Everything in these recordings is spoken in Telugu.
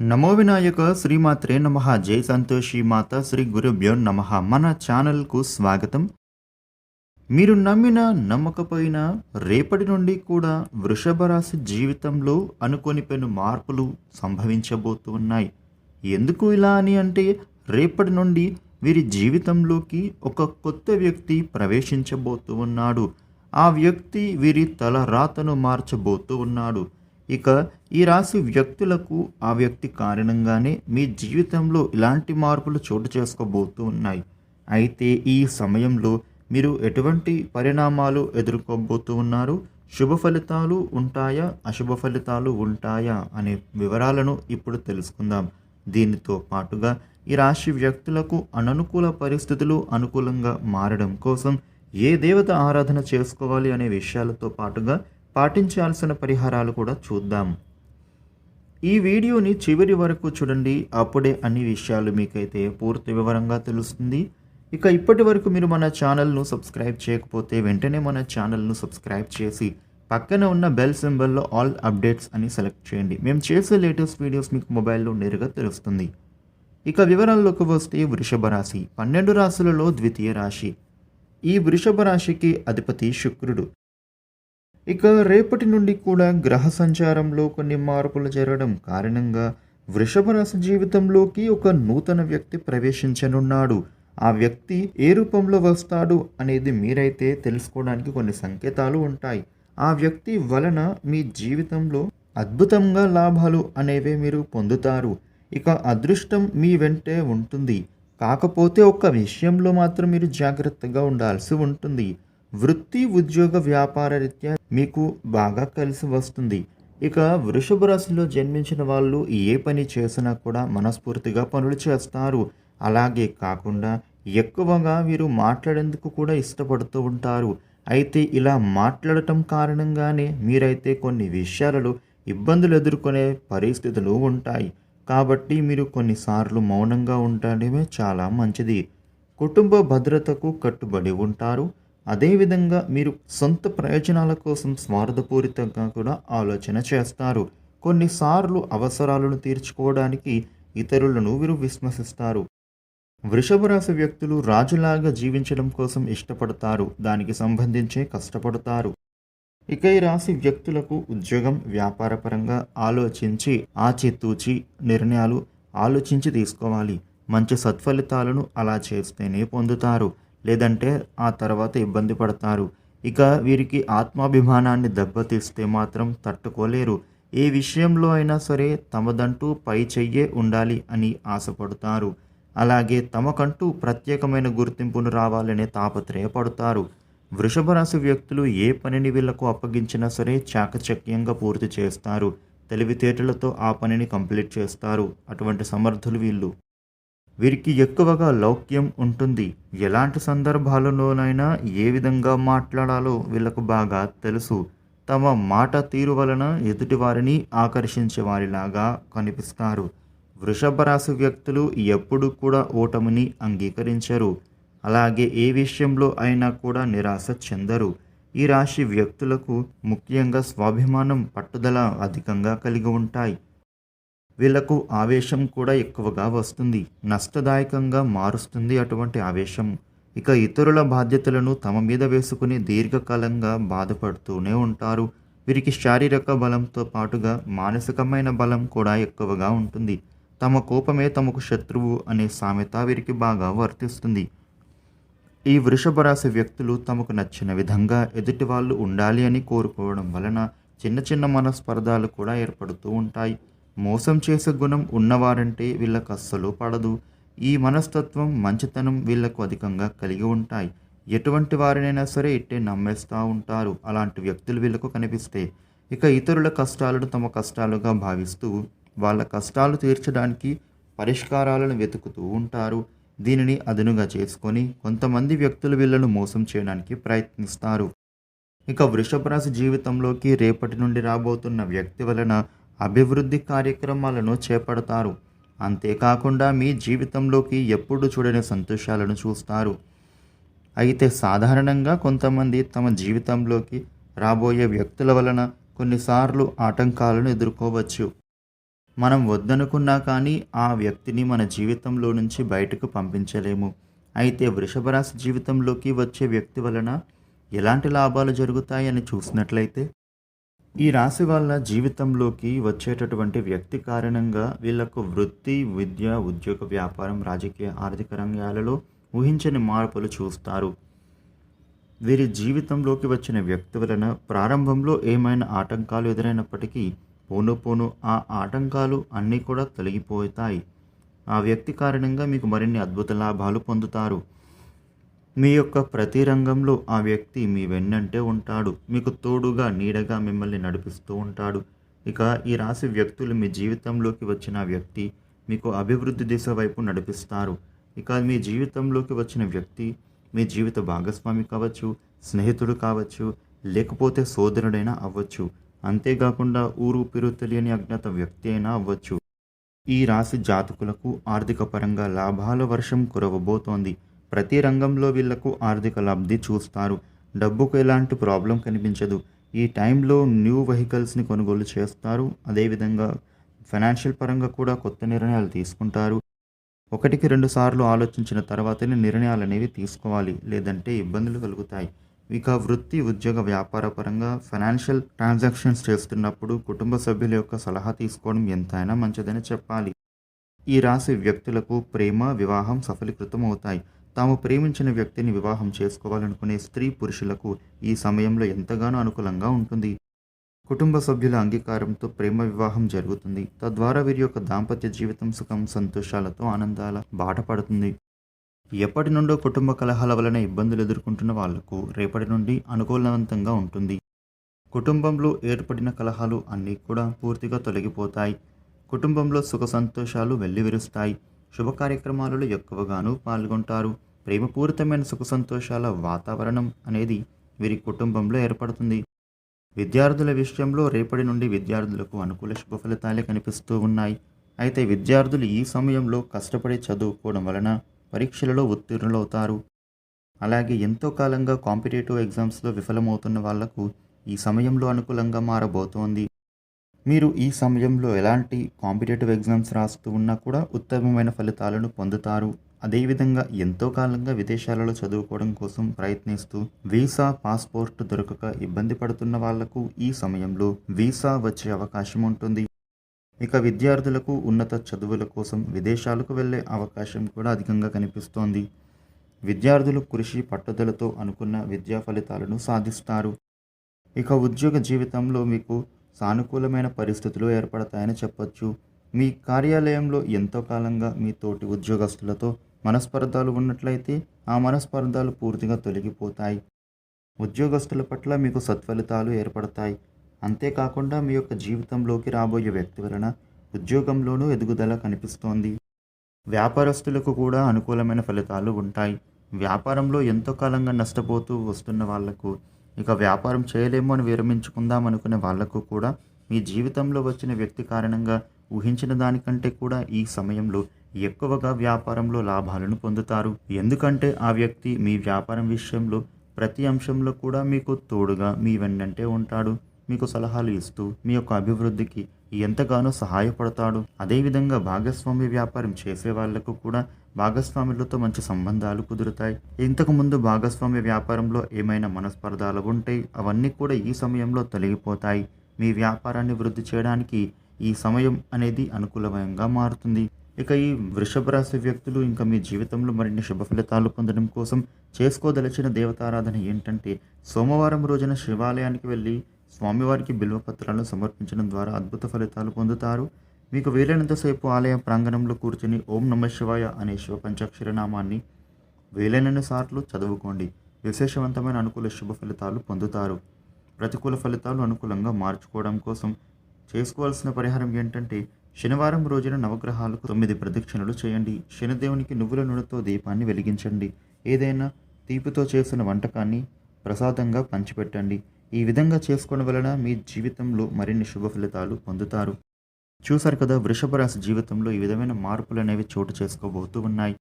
నమో వినాయక శ్రీమాత్రే నమ జై సంతోషి మాత శ్రీ గురుభ్యో నమ. మన ఛానల్కు స్వాగతం. మీరు నమ్మిన నమ్మకపోయినా రేపటి నుండి కూడా వృషభ రాశి జీవితంలో అనుకోని పెను మార్పులు సంభవించబోతూ ఉన్నాయి. ఎందుకు ఇలా అని అంటే రేపటి నుండి వీరి జీవితంలోకి ఒక కొత్త వ్యక్తి ప్రవేశించబోతూ ఉన్నాడు. ఆ వ్యక్తి వీరి తల రాతను మార్చబోతూ ఉన్నాడు. ఇక ఈ రాశి వ్యక్తులకు ఆ వ్యక్తి కారణంగానే మీ జీవితంలో ఇలాంటి మార్పులు చోటు చేసుకోబోతూ ఉన్నాయి అయితే ఈ సమయంలో మీరు ఎటువంటి పరిణామాలు ఎదుర్కోబోతూ ఉన్నారు శుభ ఫలితాలు ఉంటాయా? అశుభ ఫలితాలు ఉంటాయా? అనే వివరాలను ఇప్పుడు తెలుసుకుందాం. దీనితో పాటుగా ఈ రాశి వ్యక్తులకు అననుకూల పరిస్థితులు అనుకూలంగా మారడం కోసం ఏ దేవత ఆరాధన చేసుకోవాలి అనే విషయాలతో పాటుగా పాటించాల్సిన పరిహారాలు కూడా చూద్దాం. ఈ వీడియోని చివరి వరకు చూడండి. అప్పుడే అన్ని విషయాలు మీకైతే పూర్తి వివరంగా తెలుస్తుంది. ఇక ఇప్పటి వరకు మీరు మన ఛానల్ను సబ్స్క్రైబ్ చేయకపోతే వెంటనే మన ఛానల్ను సబ్స్క్రైబ్ చేసి పక్కన ఉన్న బెల్ సింబల్లో ఆల్ అప్డేట్స్ అని సెలెక్ట్ చేయండి. మేము చేసే లేటెస్ట్ వీడియోస్ మీకు మొబైల్లో నేరుగా తెలుస్తుంది. ఇక వివరాల్లోకి వస్తే వృషభ రాశి. పన్నెండు రాశులలో ద్వితీయ రాశి. ఈ వృషభ రాశికి అధిపతి శుక్రుడు. ఇక రేపటి నుండి కూడా గ్రహ సంచారంలో కొన్ని మార్పులు జరగడం కారణంగా వృషభ రాశి జీవితంలోకి ఒక నూతన వ్యక్తి ప్రవేశించనున్నాడు. ఆ వ్యక్తి ఏ రూపంలో వస్తాడు అనేది మీరైతే తెలుసుకోవడానికి కొన్ని సంకేతాలు ఉంటాయి. ఆ వ్యక్తి వలన మీ జీవితంలో అద్భుతంగా లాభాలు అనేవి మీరు పొందుతారు. ఇక అదృష్టం మీ వెంటే ఉంటుంది. కాకపోతే ఒక్క విషయంలో మాత్రం మీరు జాగ్రత్తగా ఉండాల్సి ఉంటుంది. వృత్తి ఉద్యోగ వ్యాపార రీత్యా మీకు బాగా కలిసి వస్తుంది. ఇక వృషభ రాశిలో జన్మించిన వాళ్ళు ఏ పని చేసినా కూడా మనస్ఫూర్తిగా పనులు చేస్తారు. అలాగే కాకుండా ఎక్కువగా వీరు మాట్లాడేందుకు కూడా ఇష్టపడుతూ ఉంటారు. అయితే ఇలా మాట్లాడటం కారణంగానే మీరైతే కొన్ని విషయాలలో ఇబ్బందులు ఎదుర్కొనే పరిస్థితులు ఉంటాయి. కాబట్టి మీరు కొన్నిసార్లు మౌనంగా ఉండడమే చాలా మంచిది. కుటుంబ భద్రతకు కట్టుబడి ఉంటారు. అదేవిధంగా మీరు సొంత ప్రయోజనాల కోసం స్వార్థపూరితంగా కూడా ఆలోచన చేస్తారు. కొన్నిసార్లు అవసరాలను తీర్చుకోవడానికి ఇతరులను వీరు విశ్వసిస్తారు. వృషభ రాశి వ్యక్తులు రాజులాగా జీవించడం కోసం ఇష్టపడతారు. దానికి సంబంధించే కష్టపడతారు. ఇక ఈ రాశి వ్యక్తులకు ఉద్యోగం వ్యాపారపరంగా ఆలోచించి ఆచితూచి నిర్ణయాలు ఆలోచించి తీసుకోవాలి. మంచి సత్ఫలితాలను అలా చేస్తేనే పొందుతారు. లేదంటే ఆ తర్వాత ఇబ్బంది పడతారు. ఇక వీరికి ఆత్మాభిమానాన్ని దెబ్బతీస్తే మాత్రం తట్టుకోలేరు. ఏ విషయంలో అయినా సరే తమదంటూ పై చెయ్యే ఉండాలి అని ఆశపడతారు. అలాగే తమకంటూ ప్రత్యేకమైన గుర్తింపును రావాలనే తాపత్రయపడతారు. వృషభ రాశి వ్యక్తులు ఏ పనిని వీళ్ళకు అప్పగించినా సరే చాకచక్యంగా పూర్తి చేస్తారు. తెలివితేటలతో ఆ పనిని కంప్లీట్ చేస్తారు. అటువంటి సమర్థులు వీళ్ళు. వీరికి ఎక్కువగా లౌక్యం ఉంటుంది. ఎలాంటి సందర్భాలలోనైనా ఏ విధంగా మాట్లాడాలో వీళ్ళకు బాగా తెలుసు. తమ మాట తీరు వలన ఎదుటివారిని ఆకర్షించే వారిలాగా కనిపిస్తారు. వృషభ రాశి వ్యక్తులు ఎప్పుడు కూడా ఓటమిని అంగీకరించరు. అలాగే ఏ విషయంలో అయినా కూడా నిరాశ చెందరు. ఈ రాశి వ్యక్తులకు ముఖ్యంగా స్వాభిమానం పట్టుదల అధికంగా కలిగి ఉంటాయి. వీళ్ళకు ఆవేశం కూడా ఎక్కువగా వస్తుంది. నష్టదాయకంగా మారుస్తుంది అటువంటి ఆవేశం. ఇక ఇతరుల బాధ్యతలను తమ మీద వేసుకుని దీర్ఘకాలంగా బాధపడుతూనే ఉంటారు. వీరికి శారీరక బలంతో పాటుగా మానసికమైన బలం కూడా ఎక్కువగా ఉంటుంది. తమ కోపమే తమకు శత్రువు అనే సామెత వీరికి బాగా వర్తిస్తుంది. ఈ వృషభ రాశి వ్యక్తులు తమకు నచ్చిన విధంగా ఎదుటి వాళ్ళు ఉండాలి అని కోరుకోవడం వలన చిన్న చిన్న మనస్పర్ధాలు కూడా ఏర్పడుతూ ఉంటాయి. మోసం చేసే గుణం ఉన్నవారంటే వీళ్ళకు అస్సలు పడదు. ఈ మనస్తత్వం మంచితనం వీళ్ళకు అధికంగా కలిగి ఉంటాయి. ఎటువంటి వారినైనా సరే ఇట్టే నమ్మేస్తూ ఉంటారు. అలాంటి వ్యక్తులు వీళ్ళకు కనిపిస్తే ఇక ఇతరుల కష్టాలను తమ కష్టాలుగా భావిస్తూ వాళ్ళ కష్టాలు తీర్చడానికి పరిష్కారాలను వెతుకుతూ ఉంటారు. దీనిని అదునుగా చేసుకొని కొంతమంది వ్యక్తులు వీళ్ళను మోసం చేయడానికి ప్రయత్నిస్తారు. ఇక వృషభ రాశి జీవితంలోకి రేపటి నుండి రాబోతున్న వ్యక్తి వలన అభివృద్ధి కార్యక్రమాలను చేపడతారు. అంతేకాకుండా మీ జీవితంలోకి ఎప్పుడు చూడని సంతోషాలను చూస్తారు. అయితే సాధారణంగా కొంతమంది తమ జీవితంలోకి రాబోయే వ్యక్తుల వలన కొన్నిసార్లు ఆటంకాలను ఎదుర్కోవచ్చు. మనం వద్దనుకున్నా కానీ ఆ వ్యక్తిని మన జీవితంలో నుంచి బయటకు పంపించలేము. అయితే వృషభరాశి జీవితంలోకి వచ్చే వ్యక్తి వలన ఎలాంటి లాభాలు జరుగుతాయని చూసినట్లయితే ఈ రాశి వాళ్ళ జీవితంలోకి వచ్చేటటువంటి వ్యక్తి కారణంగా వీళ్ళకు వృత్తి విద్య ఉద్యోగ వ్యాపారం రాజకీయ ఆర్థిక రంగాలలో ఊహించని మార్పులు చూస్తారు. వీరి జీవితంలోకి వచ్చిన వ్యక్తి వలన ప్రారంభంలో ఏమైనా ఆటంకాలు ఎదురైనప్పటికీ పోను పోను ఆ ఆటంకాలు అన్నీ కూడా తొలగిపోతాయి. ఆ వ్యక్తి కారణంగా మీకు మరిన్ని అద్భుత లాభాలు పొందుతారు. మీ యొక్క ప్రతి రంగంలో ఆ వ్యక్తి మీ వెన్నంటే ఉంటాడు. మీకు తోడుగా నీడగా మిమ్మల్ని నడిపిస్తూ ఉంటాడు. ఇక ఈ రాశి వ్యక్తులు మీ జీవితంలోకి వచ్చిన వ్యక్తి మీకు అభివృద్ధి దిశ వైపు నడిపిస్తారు. ఇక మీ జీవితంలోకి వచ్చిన వ్యక్తి మీ జీవిత భాగస్వామి కావచ్చు స్నేహితుడు కావచ్చు లేకపోతే సోదరుడైనా అవ్వచ్చు. అంతేకాకుండా ఊరు పిరు తెలియని అజ్ఞాత వ్యక్తి అయినా అవ్వచ్చు. ఈ రాశి జాతకులకు ఆర్థిక పరంగా లాభాల వర్షం కురవబోతోంది. ప్రతి రంగంలో వీళ్ళకు ఆర్థిక లబ్ధి చూస్తారు. డబ్బుకు ఎలాంటి ప్రాబ్లం కనిపించదు. ఈ టైంలో న్యూ వెహికల్స్ని కొనుగోలు చేస్తారు. అదేవిధంగా ఫైనాన్షియల్ పరంగా కూడా కొత్త నిర్ణయాలు తీసుకుంటారు. ఒకటికి రెండు సార్లు ఆలోచించిన తర్వాతనే నిర్ణయాలు అనేవి తీసుకోవాలి. లేదంటే ఇబ్బందులు కలుగుతాయి. ఇక వృత్తి ఉద్యోగ వ్యాపార పరంగా ఫైనాన్షియల్ ట్రాన్సాక్షన్స్ చేస్తున్నప్పుడు కుటుంబ సభ్యుల యొక్క సలహా తీసుకోవడం ఎంతైనా మంచిదని చెప్పాలి. ఈ రాశి వ్యక్తులకు ప్రేమ వివాహం సఫలీకృతం అవుతాయి తాము ప్రేమించిన వ్యక్తిని వివాహం చేసుకోవాలనుకునే స్త్రీ పురుషులకు ఈ సమయంలో ఎంతగానో అనుకూలంగా ఉంటుంది. కుటుంబ సభ్యుల అంగీకారంతో ప్రేమ వివాహం జరుగుతుంది. తద్వారా వీరి యొక్క దాంపత్య జీవితం సుఖం సంతోషాలతో ఆనందాల బాట పడుతుంది. ఎప్పటి నుండో కుటుంబ కలహాల వలన ఇబ్బందులు ఎదుర్కొంటున్న వాళ్ళకు రేపటి నుండి అనుకూలవంతంగా ఉంటుంది. కుటుంబంలో ఏర్పడిన కలహాలు అన్నీ కూడా పూర్తిగా తొలగిపోతాయి. కుటుంబంలో సుఖ సంతోషాలు వెల్లివిరుస్తాయి. శుభ కార్యక్రమాలలో ఎక్కువగాను పాల్గొంటారు. ప్రేమపూరితమైన సుఖ సంతోషాల వాతావరణం అనేది వీరి కుటుంబంలో ఏర్పడుతుంది. విద్యార్థుల విషయంలో రేపటి నుండి విద్యార్థులకు అనుకూల శుభ ఫలితాలే కనిపిస్తూ ఉన్నాయి. అయితే విద్యార్థులు ఈ సమయంలో కష్టపడి చదువుకోవడం వలన పరీక్షలలో ఉత్తీర్ణులవుతారు. అలాగే ఎంతో కాలంగా కాంపిటేటివ్ ఎగ్జామ్స్లో విఫలమవుతున్న వాళ్ళకు ఈ సమయంలో అనుకూలంగా మారబోతోంది. మీరు ఈ సమయంలో ఎలాంటి కాంపిటేటివ్ ఎగ్జామ్స్ రాస్తూ ఉన్నా కూడా ఉత్తమమైన ఫలితాలను పొందుతారు. అదేవిధంగా ఎంతో కాలంగా విదేశాలలో చదువుకోవడం కోసం ప్రయత్నిస్తూ వీసా పాస్పోర్ట్ దొరకక ఇబ్బంది పడుతున్న వాళ్ళకు ఈ సమయంలో వీసా వచ్చే అవకాశం ఉంటుంది. ఇక విద్యార్థులకు ఉన్నత చదువుల కోసం విదేశాలకు వెళ్ళే అవకాశం కూడా అధికంగా కనిపిస్తోంది. విద్యార్థులు కృషి పట్టుదలతో అనుకున్న విద్యా ఫలితాలను సాధిస్తారు. ఇక ఉద్యోగ జీవితంలో మీకు సానుకూలమైన పరిస్థితులు ఏర్పడతాయని చెప్పొచ్చు. మీ కార్యాలయంలో ఎంతో కాలంగా మీ తోటి ఉద్యోగస్తులతో మనస్పర్ధాలు ఉన్నట్లయితే ఆ మనస్పర్ధాలు పూర్తిగా తొలగిపోతాయి. ఉద్యోగస్తుల పట్ల మీకు సత్ఫలితాలు ఏర్పడతాయి. అంతేకాకుండా మీ యొక్క జీవితంలోకి రాబోయే వ్యక్తి వలన ఉద్యోగంలోనూ ఎదుగుదల కనిపిస్తోంది. వ్యాపారస్తులకు కూడా అనుకూలమైన ఫలితాలు ఉంటాయి. వ్యాపారంలో ఎంతో కాలంగా నష్టపోతూ వస్తున్న వాళ్ళకు ఇక వ్యాపారం చేయలేము అని విరమించుకుందాం అనుకునే వాళ్ళకు కూడా మీ జీవితంలో వచ్చిన వ్యక్తి కారణంగా ఊహించిన దానికంటే కూడా ఈ సమయంలో ఎక్కువగా వ్యాపారంలో లాభాలను పొందుతారు. ఎందుకంటే ఆ వ్యక్తి మీ వ్యాపారం విషయంలో ప్రతి అంశంలో కూడా మీకు తోడుగా మీ వెన్నంటే ఉంటాడు. మీకు సలహాలు ఇస్తూ మీ యొక్క అభివృద్ధికి ఎంతగానో సహాయపడతాడు. అదేవిధంగా భాగస్వామి వ్యాపారం చేసే వాళ్ళకు కూడా భాగస్వాములతో మంచి సంబంధాలు కుదురుతాయి. ఇంతకుముందు భాగస్వామ్య వ్యాపారంలో ఏమైనా మనస్పర్ధాలు ఉంటే అవన్నీ కూడా ఈ సమయంలో తొలగిపోతాయి. మీ వ్యాపారాన్ని వృద్ధి చేయడానికి ఈ సమయం అనేది అనుకూలమయంగా మారుతుంది. ఇక ఈ వృషభ రాశి వ్యక్తులు ఇంకా మీ జీవితంలో మరిన్ని శుభ ఫలితాలు పొందడం కోసం చేసుకోదలిచిన దేవతారాధన ఏంటంటే సోమవారం రోజున శివాలయానికి వెళ్ళి స్వామివారికి బిల్వపత్రాలను సమర్పించడం ద్వారా అద్భుత ఫలితాలు పొందుతారు. మీకు వీలైనంతసేపు ఆలయ ప్రాంగణంలో కూర్చుని ఓం నమ శివాయ అనే శివ పంచాక్షర నామాన్ని వీలైనన్ని సార్లు చదువుకోండి. విశేషవంతమైన అనుకూల శుభ ఫలితాలు పొందుతారు. ప్రతికూల ఫలితాలు అనుకూలంగా మార్చుకోవడం కోసం చేసుకోవాల్సిన పరిహారం ఏంటంటే శనివారం రోజున నవగ్రహాలకు తొమ్మిది ప్రదక్షిణలు చేయండి. శనిదేవునికి నువ్వుల నూనెతో దీపాన్ని వెలిగించండి. ఏదైనా తీపితో చేసిన వంటకాన్ని ప్రసాదంగా పంచిపెట్టండి. ఈ విధంగా చేసుకోవడం వలన మీ జీవితంలో మరిన్ని శుభ ఫలితాలు పొందుతారు. చూశారు కదా వృషభ రాశి జీవితంలో ఈ విధమైన మార్పులు అనేవి చోటు చేసుకోబోతూ ఉన్నాయి.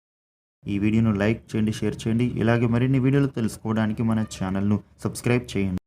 ఈ వీడియోను లైక్ చేయండి షేర్ చేయండి. ఇలాగే మరిన్ని వీడియోలు తెలుసుకోవడానికి మన ఛానల్ను సబ్స్క్రైబ్ చేయండి.